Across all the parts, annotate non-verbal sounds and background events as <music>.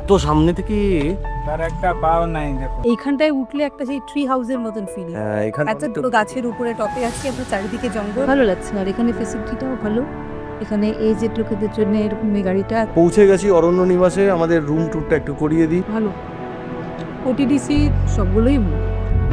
এত সামনে থেকে তার একটা পাও নাই দেখো। এইখানটায় উঠলে একটা সেই ট্রি হাউসের মতন ফিল হ্যাঁ, এখানে এত বড় গাছের উপরে টপে আছি আমরা চারিদিকে জঙ্গল। ভালো লাগছে আর এখানে ফেসিলিটিটাও ভালো। এখানে এই যে লোকেদের জন্য এরকম এই গাড়িটা। পৌঁছে গেছি অরণ্য নিবাসে আমাদের রুম ট্যুরটা একটু করিয়ে দিই। ভালো। ওটিডিসি সবগুলোই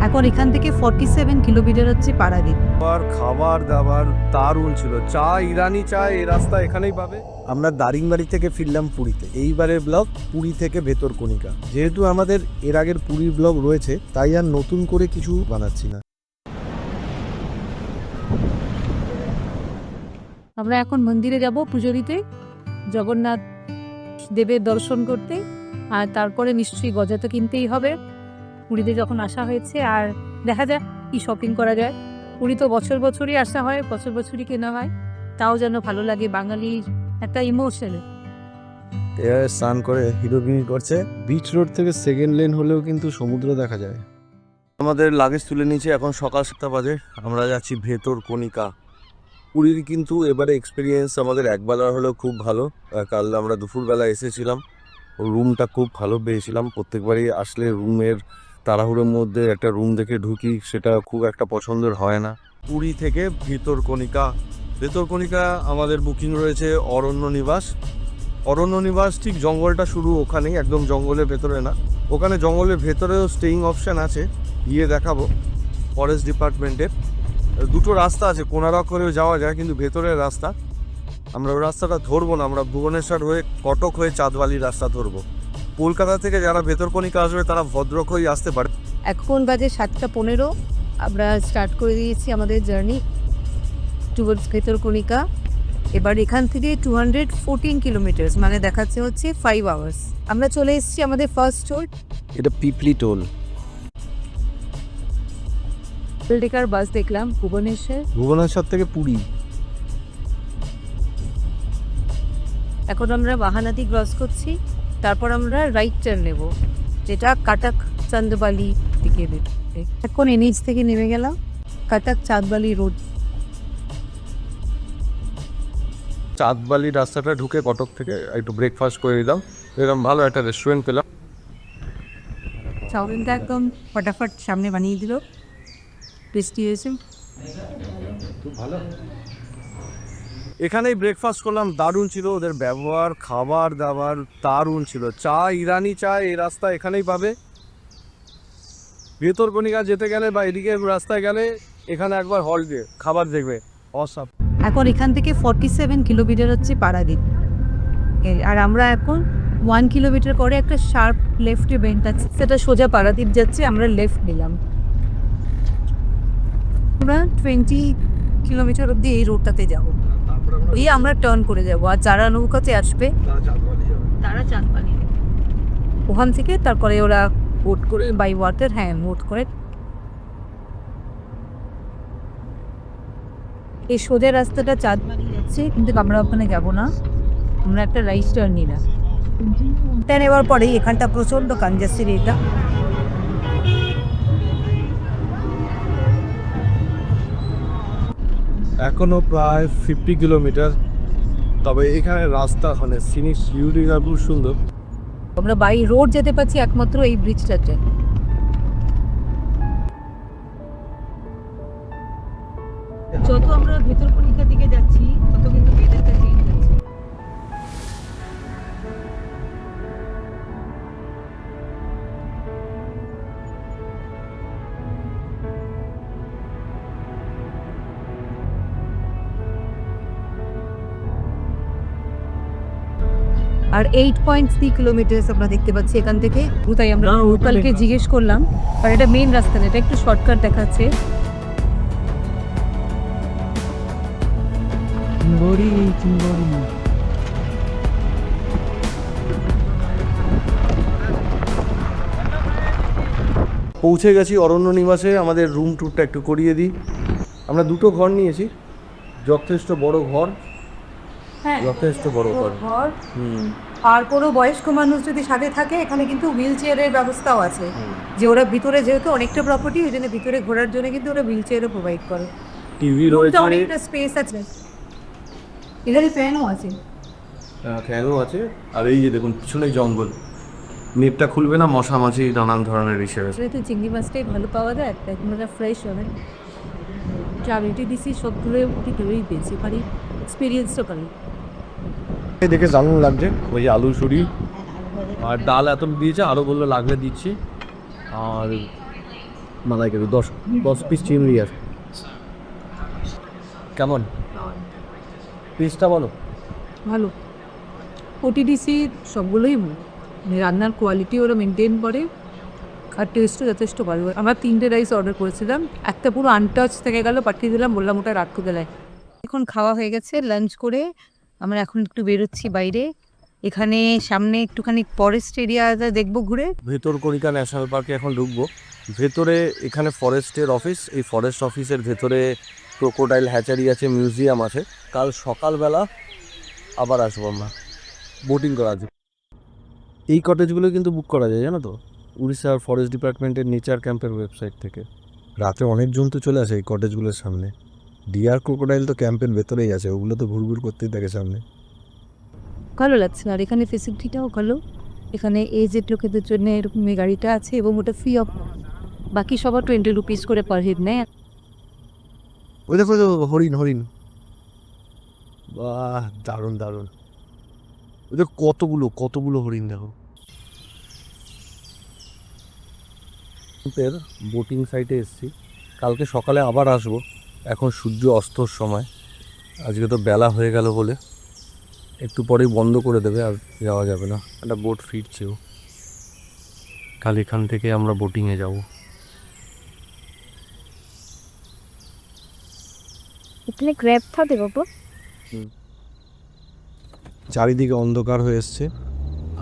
এখন এখান থেকে ফর্টি সেভেন কিলোমিটার হচ্ছে পাড়াদ্বীপ খাবার খাবার দাবার দারুণ ছিল। চা ইরানি চা এই রাস্তা এখানেই পাবে। আমরা দারিংবাড়ি থেকে ফিরলাম পুরীতে। এইবারের ব্লগ পুরী থেকে ভেতর কণিকা। যেহেতু আমাদের এর আগের পুরীর ব্লগ রয়েছে, তাই আর নতুন করে কিছু বানাচ্ছি না। আমরা এখন মন্দিরে যাব পুজো দিতে জগন্নাথ দেবের দর্শন করতে, আর তারপরে নিশ্চয়ই গজা তো কিনতেই হবে। পুরীতে যখন আসা হয়েছে, আর দেখা যাক কি শপিং করা যায়। পুরী তো বছর বছরই আসা হয়, বছর বছরই কেনা হয়। তাও যেন ভালো লাগে বাঙালির একটা ইমোশন এ। স্নান করে হিরোগিরি করছে। বিচ রোড থেকে সেকেন্ড লেন হলেও কিন্তু সমুদ্র দেখা যায়। আমাদের লাগেজ তুলে নিয়েছে এখন সকাল সাতটা বাজে। আমরা যাচ্ছি ভেতর কণিকা। পুরীর কিন্তু এবারে এক্সপিরিয়েন্স আমাদের একবেলার হলেও খুব ভালো। কাল আমরা দুপুরবেলা এসেছিলাম। রুমটা খুব ভালো পেয়েছিলাম। প্রত্যেকবারই আসলে রুমের তাড়াহুড়োর মধ্যে একটা রুম দেখে ঢুকি সেটা খুব একটা পছন্দের হয় না। পুরী থেকে ভিতর কণিকা ভেতর কণিকা, আমাদের বুকিং রয়েছে অরণ্য নিবাস। অরণ্য নিবাস ঠিক জঙ্গলটা শুরু ওখানেই, একদম জঙ্গলের ভেতরে না। ওখানে জঙ্গলের ভেতরেও স্টেইং অপশান আছে, গিয়ে দেখাবো। ফরেস্ট ডিপার্টমেন্টে দুটো রাস্তা আছে কোনারক করেও যাওয়া যায়, কিন্তু ভেতরের রাস্তা। আমরা ওই রাস্তাটা ধরবো না, আমরা ভুবনেশ্বর হয়ে কটক হয়ে চাঁদবালির রাস্তা ধরবো। কলকাতা থেকে যারা ভেতরকণিকা আসবে, তারা ভদ্রক হয়ে আসতে পারে। এখন বাজে সাতটা পনেরো। আমরা স্টার্ট করে দিয়েছি আমাদের জার্নি টুয়ার্ডস ভেতরকণিকা এবার এখান থেকে টু হান্ড্রেড ফোরটিন কিলোমিটার্স মানে দেখাচ্ছে হচ্ছে ফাইভ আওয়ার্স আমরা চলে এসেছি আমাদের ফার্স্ট টোল এটা পিপলি টোল বাস দেখলাম ভুবনেশ্বর। ভুবনেশ্বর থেকে পুরী। এখন আমরা বাহানাদি ক্রস করছি তারপর আমরা রাইট টার্ন নেব যেটা কাটাক চান্দবালি দিকে। এখন এনএইচ থেকে নেমে গেলাম কাটাক চাঁদবালি রোড চাঁদবালি রাস্তাটা ঢুকে কটক থেকে একটু ব্রেকফাস্ট করে দিলাম এরকম ভালো একটা রেস্টুরেন্ট পেলাম। চাউমিনটা একদম ফটাফট সামনে বানিয়ে দিল। টেস্টি হয়েছে। এখানেই ব্রেকফাস্ট করলাম দারুণ ছিল ওদের ব্যবহার খাবার দাবার দারুণ ছিল। চা ইরানি চা এই রাস্তা এখানেই পাবে। ভেতরকণিকা যেতে গেলে বা এদিকে রাস্তায় গেলে এখানে একবার হল দিয়ে খাবার দেখবে। অসাম এখন এখান থেকে ফর্টি সেভেন কিলোমিটার হচ্ছে পারাদ্বীপ। আর আমরা এখন ওয়ান কিলোমিটার করে একটা শার্প লেফটে বেন্ট আছে সেটা সোজা পারাদ্বীপ যাচ্ছে আমরা লেফট নিলাম। আমরা টোয়েন্টি কিলোমিটার অবধি এই রোডটাতে যাব। এই আমরা টার্ন করে যাব আর যারা নৌকাতে আসবে তারা চাঁদপালি ওখান থেকে তারপরে ওরা বোট করে বাই ওয়াটার হ্যাঁ বোট করে এই সোজা রাস্তাটা চাঁদমারি যাচ্ছে কিন্তু আমরা ওখানে যাব না। আমরা একটা রাইট টার্ন নিলাম। টার্ন নেওয়ার পরেই এখানটা প্রচণ্ড কনজাস্টেড এটা। এখনও প্রায় ফিফটি কিলোমিটার তবে এখানে রাস্তা মানে সিনিক খুব সুন্দর। আমরা বাই রোড যেতে পারছি একমাত্র এই ব্রিজটাতে আর এইট পয়েন্ট থ্রি কিলোমিটার্স আমরা দেখতে পাচ্ছি এখান থেকে। তাই আমরা লোকালকে জিজ্ঞেস করলাম আর এটা মেন রাস্তা না এটা একটু শর্টকাট দেখাচ্ছে। পৌঁছে গেছি অরণ্য নিবাসে আমাদের রুম ট্যুরটা একটু করিয়ে দিই। আমরা দুটো ঘর নিয়েছি যথেষ্ট বড় ঘর। হ্যাঁ যথেষ্ট বড় ঘর। ঘর। হুম। আর কোনো বয়স্ক মানুষ যদি সাথে থাকে এখানে কিন্তু হুইল চেয়ারের ব্যবস্থাও আছে। যে ওরা ভিতরে যেহেতু অনেকটা প্রপার্টি ওই জন্য ভিতরে ঘোরার জন্য কিন্তু ওরা হুইল চেয়ারও প্রোভাইড করে টিভি রয়েছে অনেকটা স্পেস আছে। এখানে ফ্যানও আছে। ফ্যানও আছে। আর এই যে দেখুন পিছনে জঙ্গল। নেটটা খুলবে না মশা মাছি নানান ধরনের হিসেবে তো চিংড়ি মাছটাই ভালো পাওয়া যায় তোমরা ফ্রেশ হবে। ট্রাভেলটি দিছি সবগুলো কি তুলেই পেয়েছি। পারি এক্সপিরিয়েন্সও পারি দেখে দারুণ লাগছে। ওই আলু সুরি আর ডাল এত দিয়েছে আরও বলল লাগলে দিচ্ছি। আর মালাই কেটে দশ দশ পিস চিংড়ি আর। কেমন? পিসটা বলো। ভালো। ওটিডিসি সবগুলোই ভালো। মানে রান্নার কোয়ালিটি ওরা মেনটেন করে আর টেস্টও যথেষ্ট ভালো। আমরা তিনটে রাইস অর্ডার করেছিলাম একটা পুরো আনটাচ থেকে গেল পাঠিয়ে দিলাম বললাম ওটা দিলাই এখন খাওয়া হয়ে গেছে লাঞ্চ করে আমরা এখন একটু বেরোচ্ছি বাইরে। এখানে সামনে একটুখানি ফরেস্ট এরিয়া দেখব ঘুরে। ভেতর কণিকা ন্যাশনাল পার্কে এখন ঢুকবো। ভেতরে এখানে ফরেস্টের অফিস এই ফরেস্ট অফিসের ভেতরে ক্রোকোডাইল হ্যাচারি আছে মিউজিয়াম আছে। কাল সকালবেলা আবার আসব আমরা। বোটিং করা আছে এই কটেজগুলো কিন্তু বুক করা যায় জানো তো? উড়িষ্যার ফরেস্ট ডিপার্টমেন্টের নেচার ক্যাম্পের ওয়েবসাইট থেকে। রাতে অনেক জন্তু চলে আসে এই কটেজগুলোর সামনে। ডিয়ার ক্রোকোডাইল তো ক্যাম্পের ভেতরেই আছে ওগুলো তো ঘুরঘুর করতেই থাকে সামনে। ভালো লাগছে আর এখানে ফেসিলিটিটাও ভালো। এখানে এজেড লোকেদের জন্য এরকম এই গাড়িটা আছে এবং ওটা ফ্রি অফ বাকি সবার টোয়েন্টি রুপিস করে পার হেড নেয়। ওই দেখো তো হরিণ হরিণ। বাহ দারুণ দারুণ। ওই দেখো কতগুলো কতগুলো হরিণ দেখো। বোটিং সাইটে এসেছি। কালকে সকালে আবার আসব। এখন সূর্য অস্তর সময়। আজকে তো বেলা হয়ে গেল বলে একটু পরেই বন্ধ করে দেবে আর যাওয়া যাবে না। একটা বোট ফিরছেও কাল এখান থেকে আমরা বোটিংয়ে যাব। এখানে ক্র্যাব থাকে বাবু। চারিদিকে অন্ধকার হয়ে এসছে।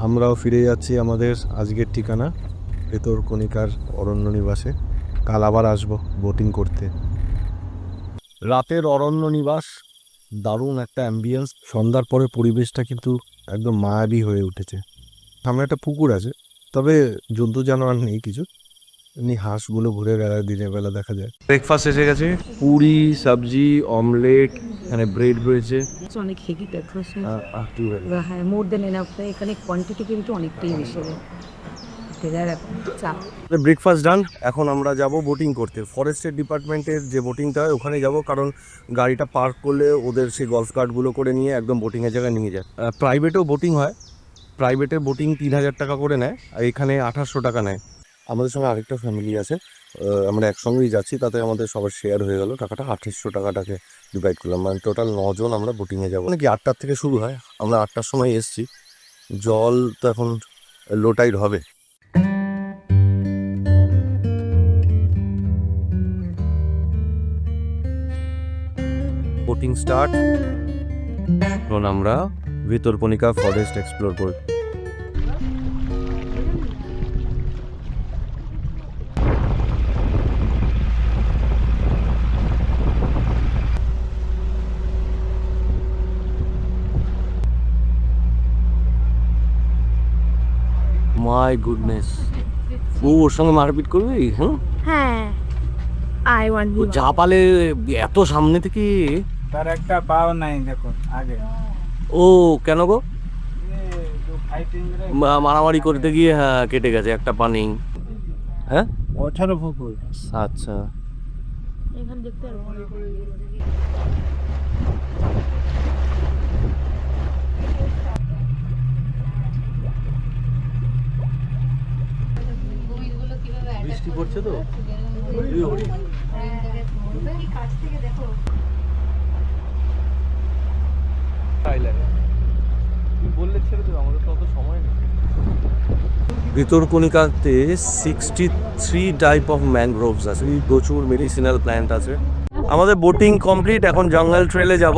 আমরাও ফিরে যাচ্ছি আমাদের আজকের ঠিকানা ভেতর কণিকার অরণ্য নিবাসে। কাল আবার আসব বোটিং করতে। রাতের অরণ্য নিবাস দারুণ একটা অ্যাম্বিয়েন্স সন্ধ্যার পরে পরিবেশটা কিন্তু একদম মায়াবী হয়ে উঠেছে। সামনে একটা পুকুর আছে তবে জন্তু জানোয়ার নেই কিছু। এমনি হাঁসগুলো ঘুরে বেড়ায় দিনের বেলা দেখা যায়। ব্রেকফাস্ট এসে গেছে। পুরি সবজি অমলেট এখানে ব্রেড রয়েছে। অনেক হেভি ব্রেকফাস্ট হ্যাঁ মোর দেন এনাফ এখানে কোয়ান্টিটি কিন্তু অনেকটাই বেশি। চা। ব্রেকফাস্ট ডান এখন আমরা যাব বোটিং করতে। ফরেস্টের ডিপার্টমেন্টের যে বোটিংটা হয়, ওখানে যাব কারণ গাড়িটা পার্ক করলে ওদের সেই গলফ কার্টগুলো করে নিয়ে একদম বোটিংয়ের জায়গায় নিয়ে যায়। প্রাইভেটেও বোটিং হয়। প্রাইভেটে বোটিং তিন হাজার টাকা করে নেয়, আর এখানে আঠাশশো টাকা নেয়। আমাদের সঙ্গে আরেকটা ফ্যামিলি আছে আমরা একসঙ্গেই যাচ্ছি, তাতে আমাদের সবার শেয়ার হয়ে গেল। টাকাটা আঠাশশো টাকাটাকে ডিভাইড করলাম। মানে টোটাল নজন আমরা বোটিংয়ে যাব। নাকি আটটার থেকে শুরু হয়? আমরা আটটার সময় এসছি। জল তো এখন লো টাইড হবে। বোটিং স্টার্ট এখন আমরা ভিতরকণিকা ফরেস্ট এক্সপ্লোর করি। মাই গুডনেস ও ওর সঙ্গে মারপিট করবে? হ্যাঁ? হ্যাঁ। আই ওয়ান্ট ও যা পালে এত সামনে থেকে তার একটা পাও নাই দেখো আগে। ও কেন গো? মারামারি করতে গিয়ে হ্যাঁ কেটে গেছে একটা পানি। হ্যাঁ? অঠারো পুকুর। আচ্ছা। এখানে দেখতে পারব বৃষ্টি পড়ছে তো ভিতরকণিকাতে sixty three type of mangroves আছে। প্রচুর মেডিসিনাল প্ল্যান্ট আছে। আমাদের বোটিং কমপ্লিট এখন জঙ্গল ট্রেলে যাব।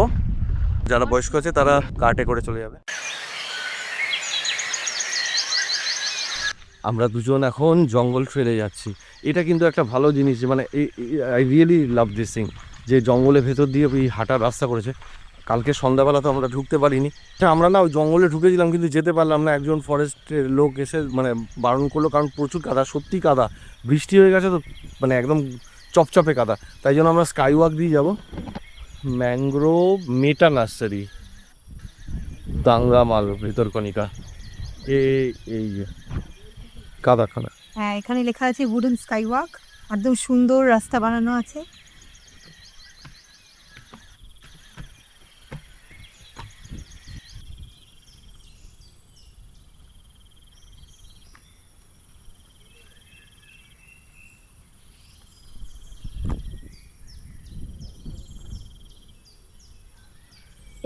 যারা বয়স্ক আছে, তারা কাটে করে চলে যাবে। আমরা দুজন এখন জঙ্গল ট্রেলে যাচ্ছি। এটা কিন্তু একটা ভালো জিনিস মানে I really love this thing যে জঙ্গলের ভেতর দিয়ে এই হাঁটার রাস্তা করেছে। কালকে সন্ধ্যাবেলা তো আমরা ঢুকতে পারিনি। আমরা না ওই জঙ্গলে ঢুকেছিলাম, কিন্তু যেতে পারলাম না। একজন ফরেস্টের লোক এসে মানে বারণ করল, কারণ প্রচুর কাদা, সত্যি কাদা। বৃষ্টি হয়ে গেছে তো মানে একদম চপচপে কাদা। তাই জন্য আমরা স্কাই ওয়াক দিয়ে যাব। ম্যাংগ্রোভ মেটা নার্সারি। দাঙ্গামাল ভিতরকণিকা এই এই যে, কাদাখানা। হ্যাঁ এখানে লেখা আছে উডেন স্কাই ওয়াক একদম সুন্দর রাস্তা বানানো আছে।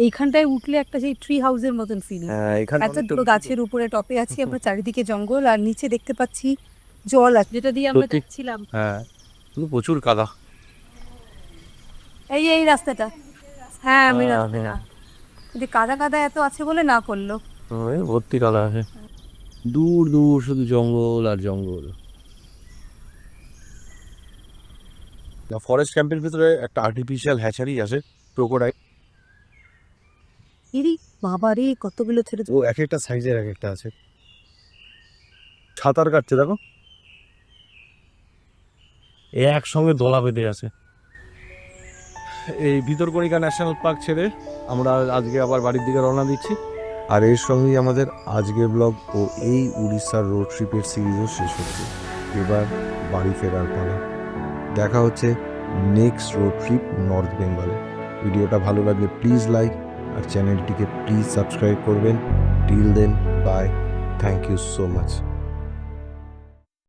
এইখানটায় উঠলে একটা সেই ট্রি হাউসের মতন ফিল হ্যাঁ এখানে এতগুলো গাছের উপরে টপে আছি আমরা <laughs> চারিদিকে জঙ্গল আর নিচে দেখতে পাচ্ছি জল আছে যেটা দিয়ে আমরা। যাচ্ছিলাম। হ্যাঁ প্রচুর কাদা। এই এই রাস্তাটা। হ্যাঁ আমি হ্যাঁ, রাস্তাটা। কিন্তু কাদা কাদা এত আছে বলে না করল। ভর্তি কাদা আছে। দূর দূর শুধু জঙ্গল আর জঙ্গল। ফরেস্ট ক্যাম্পের ভিতরে একটা আর্টিফিশিয়াল হ্যাচারি আছে ক্রোকোডাইল বাবা রে কতগুলো ছেড়ে ও এক একটা সাইজের এক একটা আছে। সাঁতার কাটছে দেখো। এ একসঙ্গে দোলা বেঁধে আছে। এই ভিতরকণিকা ন্যাশনাল পার্ক ছেড়ে আমরা আজকে আবার বাড়ির দিকে রওনা দিচ্ছি। আর এর সঙ্গেই আমাদের আজকের ব্লগ ও এই উড়িষ্যার রোড ট্রিপের সিরিজও শেষ হচ্ছে। এবার বাড়ি ফেরার পালা। দেখা হচ্ছে নেক্সট রোড ট্রিপ নর্থ বেঙ্গলে ভিডিওটা ভালো লাগলে প্লিজ লাইক আর চ্যানেলটিকে প্লিজ সাবস্ক্রাইব করবেন। Till then bye thank you so much